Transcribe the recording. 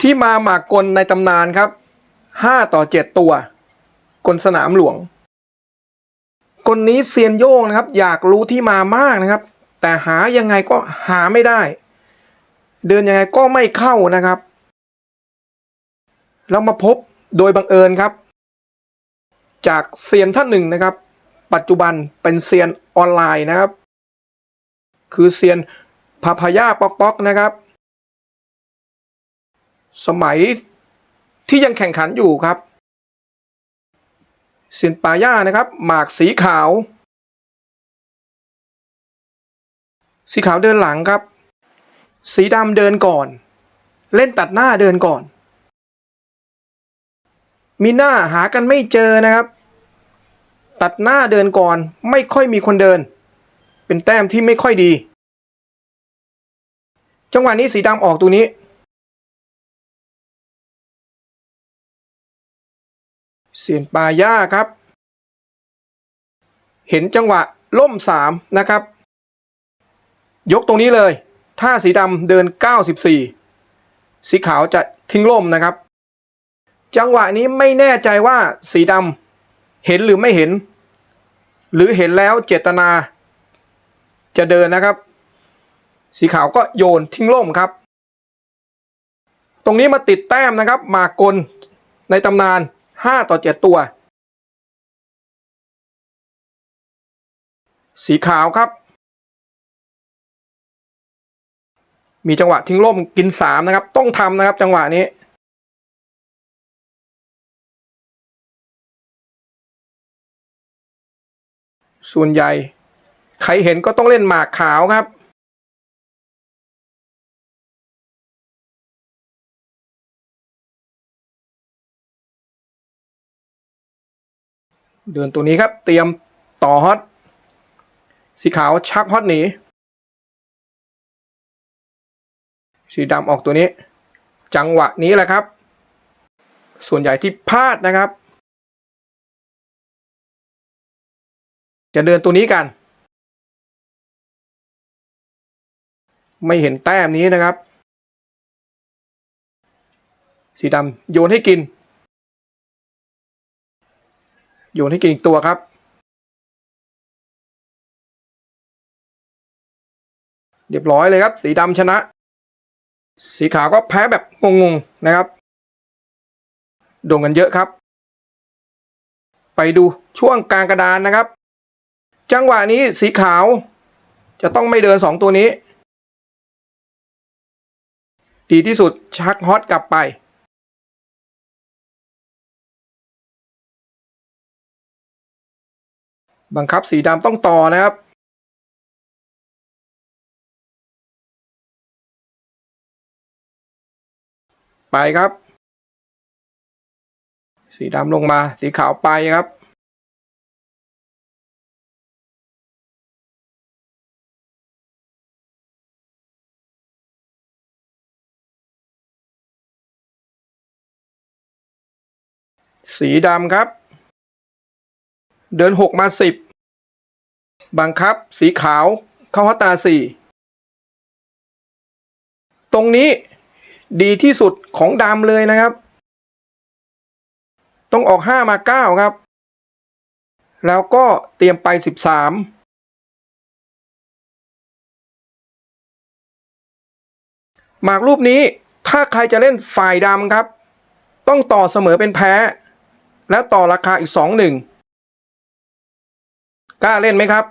ที่มาหมากกลในตำนานครับ 5 ต่อ 7 ตัว กลสนามหลวง กลนี้เซียนโย่งนะครับ อยากรู้ที่มามากนะครับ แต่หายังไงก็หาไม่ได้ เดินยังไงก็ไม่เข้านะครับแล้วมาพบโดยบังเอิญครับ จากเซียนท่านหนึ่งนะครับ ปัจจุบันเป็นเซียนออนไลน์นะครับ คือเซียนพาพายาป๊อกป๊อกนะครับ สมัยที่ยังแข่งขันอยู่ครับเซียนปาย่านะครับ หมากสีขาว สีขาวเดินหลังครับ สีดำเดินก่อน เล่นตัดหน้าเดินก่อน มีหน้าหากันไม่เจอนะครับ ตัดหน้าเดินก่อน ไม่ค่อยมีคนเดิน เป็นแต้มที่ไม่ค่อยดี จังหวะนี้สีดำออกตัวนี้ เสียนปาย่าครับ เห็นจังหวะล่มสามนะครับ ยกตรงนี้เลย ถ้าสีดำเดิน 94 สีขาวจะทิ้งล่มนะครับ จังหวะนี้ไม่แน่ใจว่าสีดำเห็นหรือไม่เห็น หรือเห็นแล้วเจตนา จะเดินนะครับ สีขาวก็โยนทิ้งล่มครับ ตรงนี้มาติดแต้มนะครับหมากกลในตำนาน 5ต่อ7ตัว สีขาวครับ มีจังหวะทิ้งล่มกิน3นะครับ ต้องทำนะครับจังหวะนี้ ส่วนใหญ่ ใครเห็นก็ต้องเล่นหมากขาวครับ เดินตัวนี้ครับ เตรียมต่อฮอตสีขาวชักฮอตหนีสีดำออกตัวนี้ จังหวะนี้แหละครับ ส่วนใหญ่ที่พลาดนะครับ จะเดินตัวนี้กัน ไม่เห็นแต้มนี้นะครับ สีดำโยนให้กิน โยนให้กินอีกตัวครับ เรียบร้อยเลยครับ สีดำชนะ สีขาวก็แพ้แบบงงๆนะครับ โด่งกันเยอะครับ ไปดูช่วงกลางกระดานนะครับ จังหวะนี้สีขาว จะต้องไม่เดินสองตัวนี้ ดีที่สุดชักฮอตกลับไป บังคับสีดำต้องต่อนะครับไปครับ สีดำลงมา สีขาวไปครับ สีดำครับ เดินหกมาสิบบังคับสีขาวเข้าฮอตตาสี่ตรงนี้ดีที่สุดของดำเลยนะครับ ต้องออกห้ามาเก้าครับ แล้วก็เตรียมไปสิบสามหมากรูปนี้ถ้าใครจะเล่นฝ่ายดำครับ ต้องต่อเสมอเป็นแพ้ และต่อราคาอีกสองหนึ่ง กล้าเล่นไหมครับ